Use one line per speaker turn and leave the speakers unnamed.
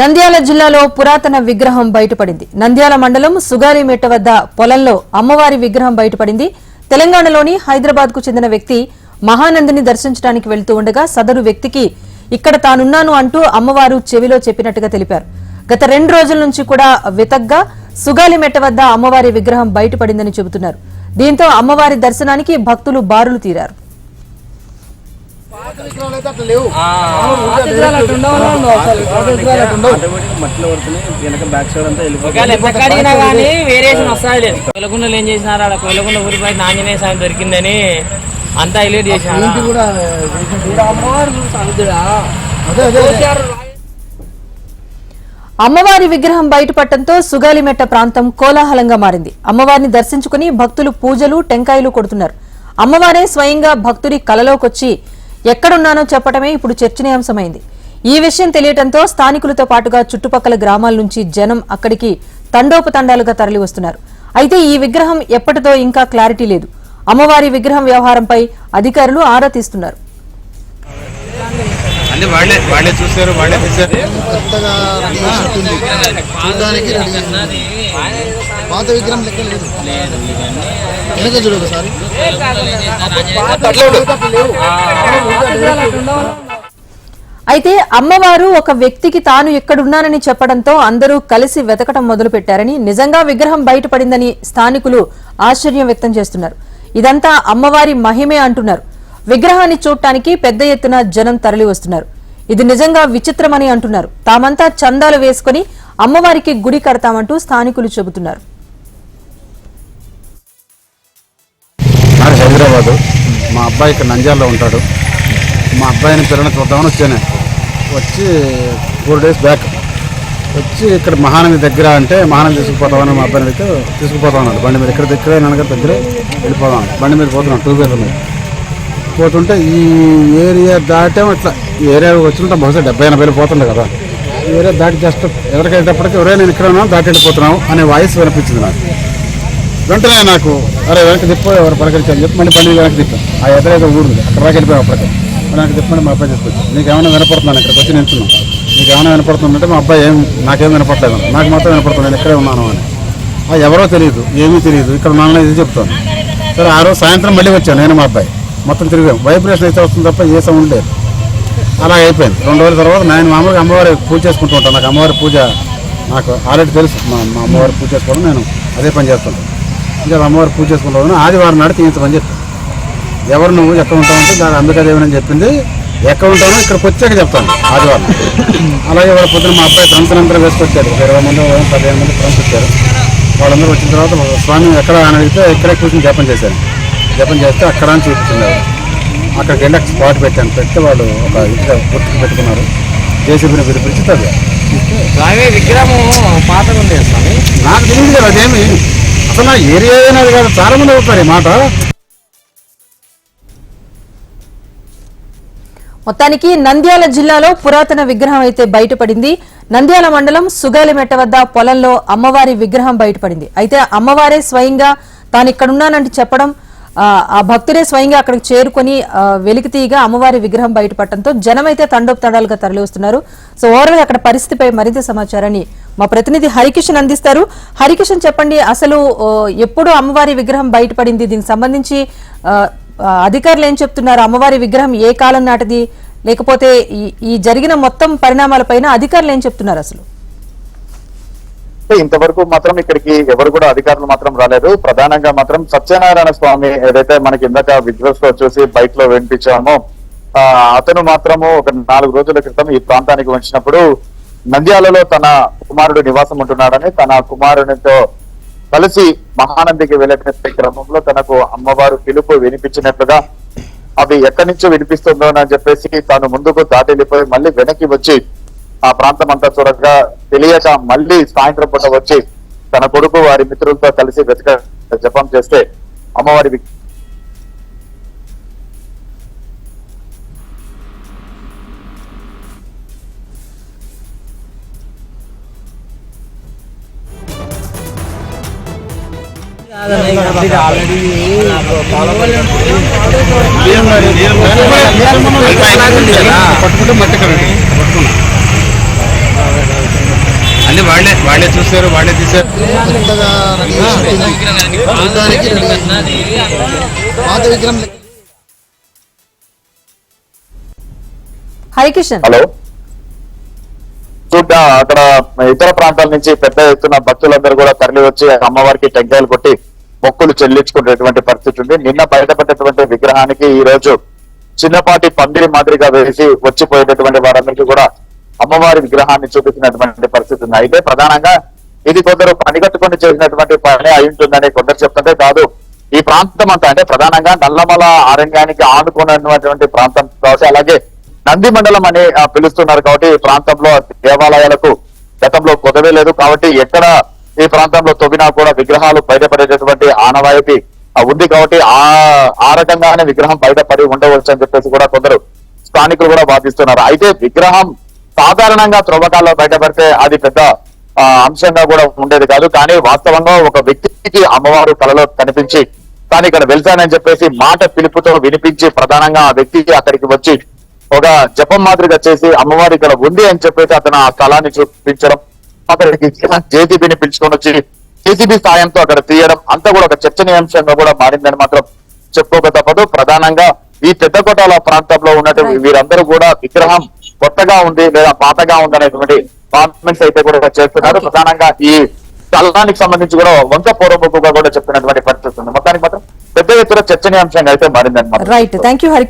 నంద్యాల జిల్లాలో పురాతన విగ్రహం బయటపడింది. నంద్యాల మండలం సుగారిమెట్ట వద్ద పొలంలో అమ్మవారి విగ్రహం బయటపడింది. తెలంగాణలోని హైదరాబాద్కు చెందిన వ్యక్తి మహానందిని దర్శించడానికి వెళ్తూ ఉండగా సదరు వ్యక్తికి ఇక్కడ తానున్నాను అంటూ అమ్మవారు చెవిలో చెప్పినట్టుగా తెలిపారు. గత రెండు రోజుల నుంచి కూడా వితగ్గా సుగాలిమెట్ట వద్ద అమ్మవారి విగ్రహం బయటపడిందని చెబుతున్నారు. దీంతో అమ్మవారి దర్శనానికి భక్తులు బారులు తీరారు.
వేరియేషన్ వస్తాయి లేదు. కొలకుండలు ఏం చేసినారు? ఆడ కొలకుండ ఊరి బయట ఆంజనేయ స్వామి దొరికిందని అంతా హైలైట్ చేసినారు?
కూడా అదే అదే
అమ్మవారి విగ్రహం బయటపడటంతో సుగాలిమెట్ట ప్రాంతం కోలాహలంగా మారింది. అమ్మవారిని దర్శించుకుని భక్తులు పూజలు టెంకాయలు కొడుతున్నారు. అమ్మవారే స్వయంగా భక్తుడి కలలోకొచ్చి ఎక్కడున్నానో చెప్పటమే ఇప్పుడు చర్చనీయాంశమైంది. ఈ విషయం తెలియటంతో స్థానికులతో పాటుగా చుట్టుపక్కల గ్రామాల నుంచి జనం అక్కడికి తండోపతండాలుగా తరలి వస్తున్నారు అయితే ఈ విగ్రహం ఎప్పటిదో ఇంకా క్లారిటీ లేదు. అమ్మవారి విగ్రహం వ్యవహారంపై అధికారులు ఆరా తీస్తున్నారు.
వాళ్ళే వాళ్ళే వాళ్ళే తెచ్చారు
కొత్తగా చూడడానికి. పాత విగ్రహం లెక్క లేదు. వెనక చూడు ఒకసారి
అయితే అమ్మవారు ఒక వ్యక్తికి తాను ఎక్కడున్నానని చెప్పడంతో అందరూ కలిసి వెతకటం మొదలుపెట్టారని నిజంగా విగ్రహం బయటపడిందని స్థానికులు ఆశ్చర్యం వ్యక్తం చేస్తున్నారు. ఇదంతా అమ్మవారి మహిమే అంటున్నారు. విగ్రహాన్ని చూడటానికి పెద్ద ఎత్తున జనం తరలి వస్తున్నారు. ఇది నిజంగా విచిత్రమని అంటున్నారు. తామంతా చందాలు వేసుకుని అమ్మవారికి గుడి కడతామంటూ స్థానికులు చెబుతున్నారు.
హైదరాబాదు. మా అబ్బాయి ఇక్కడ నంజాల్లో ఉంటాడు. మా అబ్బాయిని పిల్లల్ని చూద్దామని వచ్చాను. వచ్చి ఫోర్ డేస్ బ్యాక్. వచ్చి ఇక్కడ మహానది దగ్గర అంటే మహానది తీసుకుపోతామని మా అబ్బాయిని అయితే తీసుకుపోతా ఉన్నాడు. బండి మీద ఇక్కడ దగ్గర నాన్నగారి దగ్గర వెళ్ళిపోదాం బండి మీద పోతున్నాం టూ వీలర్ మీద. పోతుంటే ఈ ఏరియా దాటేమో ఇట్లా ఈ ఏరియా వచ్చినట్టు బహుశా డెబ్బై ఎనభై పోతుండే కదా. ఈ ఏరియా దాటి జస్ట్ ఎదురుకెళ్ళేటప్పటికి ఎవరే నేను ఇక్కడ ఉన్నాం దాటి వెళ్ళిపోతున్నావు అనే వాయిస్ వినిపించింది నాకు. వెంటనే నాకు అరే వెనక్కి తిప్పో ఎవరు పలకరించాలని చెప్పి మళ్ళీ బండి వెనక్కి తిప్పాను ఆ ఎదురేదో ఊరు అక్కడ దాకా వెళ్ళిపోయాం అప్పటికే వెనక్కి తిప్పని మా అబ్బాయి తీసుకొచ్చి నీకు ఏమైనా వినపడుతున్నాను ఇక్కడికి వచ్చి నిల్చున్నాను. నీకు ఏమైనా వినపడుతుందంటే మా అబ్బాయి ఏం నాకేం వినపడలేదు. నాకు మాత్రం వినపడుతుంది నేను ఇక్కడే ఉన్నాను అని. ఆ ఎవరో తెలియదు ఏమీ తెలియదు. ఇక్కడ నాన్న ఇది చెప్తాను. సరే ఆ రోజు సాయంత్రం మళ్ళీ వచ్చాను నేను మా అబ్బాయి. మొత్తం తిరిగాం. వైబ్రేషన్ అయితే వస్తుంది తప్ప ఏ సౌండ్ లేదు. అలా అయిపోయింది. రెండు రోజుల తర్వాత నేను మామూలుగా అమ్మవారి పూజ చేసుకుంటూ ఉంటాను. నాకు అమ్మవారి పూజ నాకు ఆల్రెడీ తెలుసు. మా మా అమ్మవారి పూజ చేసుకోవడం నేను అదే పని చేస్తుంటాను. ఇంకా అమ్మవారి పూజ చేసుకుంటాను ఆదివారం నాడు తీయించమని చెప్పి ఎవరు నువ్వు ఎక్కడ ఉంటావంటే దాని అంబికాదేవి అని చెప్పింది. ఎక్కడ ఉంటానో ఇక్కడికి వచ్చాక చెప్తాను ఆదివారం అలాగే వాళ్ళ పొద్దున మా అబ్బాయి ఫ్రెండ్స్ అందరూ వేసుకొచ్చారు. ఒక ఇరవై మంది పదిహేను మంది ఫ్రెండ్స్ వచ్చారు. వాళ్ళందరూ వచ్చిన తర్వాత స్వామి ఎక్కడ అని అడిగితే ఇక్కడే కూర్చొని జపం చేశాను జపం చేస్తే అక్కడ అని చూపించినారు అక్కడికి వెళ్ళి స్పాట్ పెట్టాను. పెడితే వాళ్ళు ఒక ఇంట్లో గుర్తుకు పెట్టుకున్నారు. జేసీబీని పిలిపించి
స్వామి విగ్రహం పాతగా ఉంది స్వామి?
నాకు తెలియదు కదా అదేమి? అసలు ఏరియా అయినది కాదు చాలా మంది అవుతారు ఈ మాట.
మొత్తానికి నంద్యాల జిల్లాలో పురాతన విగ్రహం అయితే బయటపడింది. నంద్యాల మండలం సుగాలిమెట్ట వద్ద పొలంలో అమ్మవారి విగ్రహం బయటపడింది. అయితే అమ్మవారే స్వయంగా తాను ఇక్కడున్నానంటే చెప్పడం ఆ, భక్తుడే స్వయంగా అక్కడికి చేరుకొని ఆ, వెలికితీయగా అమ్మవారి విగ్రహం బయటపడటంతో జనమైతే తండోపతండాలుగా తరలి వస్తున్నారు సో ఓవరాల్ అక్కడ పరిస్థితిపై మరింత సమాచారాన్ని మా ప్రతినిధి హరికిషన్ అందిస్తారు. హరికిషన్ చెప్పండి అసలు ఎప్పుడు అమ్మవారి విగ్రహం బయటపడింది? దీనికి సంబంధించి అధికారులు ఏం చెప్తున్నారు? అమ్మవారి విగ్రహం ఏ కాలం నాటిది? లేకపోతే ఈ- జరిగిన మొత్తం పరిణామాలపైన అధికారులు ఏం చెప్తున్నారు అసలు?
ఇంతవరకు మాత్రం ఇక్కడికి ఎవరు కూడా అధికారులు మాత్రం రాలేదు. ప్రధానంగా మాత్రం సత్యనారాయణ స్వామి ఏదైతే మనకి ఇందాక విజువల్స్లో చూసి బైక్లో వినిపించామో అతను మాత్రము ఒక నాలుగు రోజుల క్రితం ఈ ప్రాంతానికి వచ్చినప్పుడు నంద్యాలలో తన కుమారుడు నివాసం ఉంటున్నాడని తన కుమారునితో కలిసి మహానందికి వెళ్ళిన క్రమంలో తనకు అమ్మవారు పిలుపు వినిపించినట్లుగా అవి ఎక్కడి నుంచో వినిపిస్తుందో అని చెప్పేసి తాను ముందుకు దాటి వెళ్ళిపోయి మళ్ళీ వెనక్కి వచ్చి ఆ ప్రాంతం అంతా చూడగా తెలియక మళ్ళీ సాయంత్రం పూట వచ్చి తన కొడుకు వారి మిత్రులతో కలిసి వెతక జపం చేస్తే అమ్మవారి
అన్ని వాళ్ళే వాళ్ళే చూసారు వాళ్ళే తీశారు.
హరికిషన్
హలో. చూడ్డా అక్కడ ఇతర ప్రాంతాల నుంచి పెద్ద ఎత్తున భక్తులందరూ కూడా తరలి వచ్చి అమ్మవారికి టెంకాయలు కొట్టి మొక్కులు చెల్లించుకునేటువంటి పరిస్థితి ఉంది. నిన్న బయటపడ్డటువంటి విగ్రహానికి ఈ రోజు చిన్నపాటి పందిరి మాదిరిగా వేసి వచ్చిపోయేటటువంటి వారందరికీ కూడా అమ్మవారి విగ్రహాన్ని చూపించినటువంటి పరిస్థితి ఉంది. అయితే ప్రధానంగా ఇది కొందరు పనిగట్టుకొని చేసినటువంటి పని అయి ఉంటుందని కొందరు చెప్తుంటే కాదు. ఈ ప్రాంతం అంతా అంటే ప్రధానంగా నల్లమల అరణ్యానికి ఆనుకున్నటువంటి ప్రాంతం కావచ్చు అలాగే నంది మండలం అని పిలుస్తున్నారు కాబట్టి ఈ ప్రాంతంలో దేవాలయాలకు గతంలో కుదవే లేదు. కాబట్టి ఎక్కడ ఈ ప్రాంతంలో తవ్వినా కూడా విగ్రహాలు బయటపడేటటువంటి ఆనవాయితీ ఉంది కాబట్టి ఆ ఆ రకంగానే విగ్రహం బయటపడి ఉండవచ్చు అని చెప్పేసి కూడా కొందరు స్థానికులు కూడా వాదిస్తున్నారు. అయితే విగ్రహం సాధారణంగా త్రవ్వకాల్లో బయటపడితే అది పెద్ద అంశంగా కూడా ఉండేది కాదు. కానీ వాస్తవంగా ఒక వ్యక్తికి అమ్మవారు కలలో కనిపించి తాను ఇక్కడ వెళ్తానని చెప్పేసి మాట పిలుపుతో వినిపించి ప్రధానంగా ఆ వ్యక్తికి అక్కడికి వచ్చి ఒక జపం మాదిరిగా చేసి అమ్మవారి ఇక్కడ ఉంది అని చెప్పేసి అతను ఆ స్థలాన్ని చూపించడం అక్కడికి జేసీబీని పిలుచుకొని వచ్చి జేసీబీ సాయంతో అక్కడ తీయడం అంతా కూడా ఒక చర్చనీయాంశంగా కూడా మారిందని మాత్రం చెప్పుకోక తప్పదు ప్రధానంగా ఈ పెద్దకోటాల ప్రాంతంలో ఉన్నటువంటి వీరందరూ కూడా విగ్రహం కొత్తగా ఉంది లేదా పాతగా ఉంది అనేటువంటి కాన్ఫిడెన్స్ అయితే కూడా చేస్తున్నారు. ప్రధానంగా ఈ స్థలానికి సంబంధించి కూడా వంక పూర్వముఖంగా కూడా చెప్పినటువంటి పరిస్థితి ఉంది. మొత్తానికి మాత్రం పెద్ద ఎత్తున చర్చనీయాంశంగా అయితే మారిందని మాత్రం
రైట్ థ్యాంక్ యూ